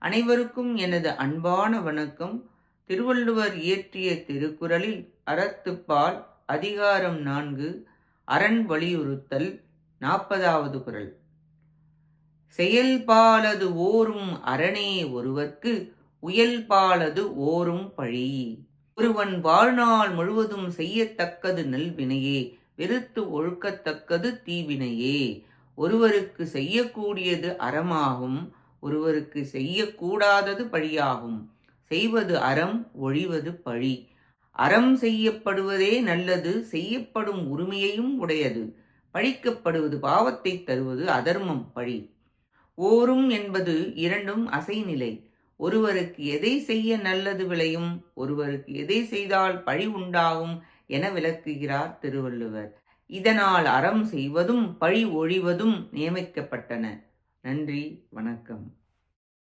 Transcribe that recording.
அனைவருக்கும் எனது அன்பான வணக்கம். திருவள்ளுவர் இயற்றிய திருக்குறளில் அறத்துப்பால் அதிகாரம் நான்கு அரண் வலியுறுத்தல் நாற்பதாவது குரல். செயல்பாலது ஓரும் அரணே ஒருவர்க்கு உயல்பாலது ஓரும் பழி. ஒருவன் வாழ்நாள் முழுவதும் செய்யத்தக்கது நல்வினையே வெறுத்து ஒழுக்கத்தக்கது தீவினையே. ஒருவருக்கு செய்யக்கூடியது அறமாகும் ஒருவருக்கு செய்யக்கூடாதது பழியாகும். செய்வது அறம் ஒழிவது பழி. அறம் செய்யப்படுவதே நல்லது செய்யப்படும் உரிமையையும் உடையது. பழிக்கப்படுவது பாவத்தை தருவது அதர்மம் பழி. ஓரும் என்பது இரண்டும் அசைநிலை. ஒருவருக்கு எதை செய்ய நல்லது விளையும் ஒருவருக்கு எதை செய்தால் பழி உண்டாகும் என விளக்குகிறார் திருவள்ளுவர். இதனால் அறம் செய்வதும் பழி ஒழிவதும் நியமிக்கப்பட்டன. நன்றி வணக்கம்.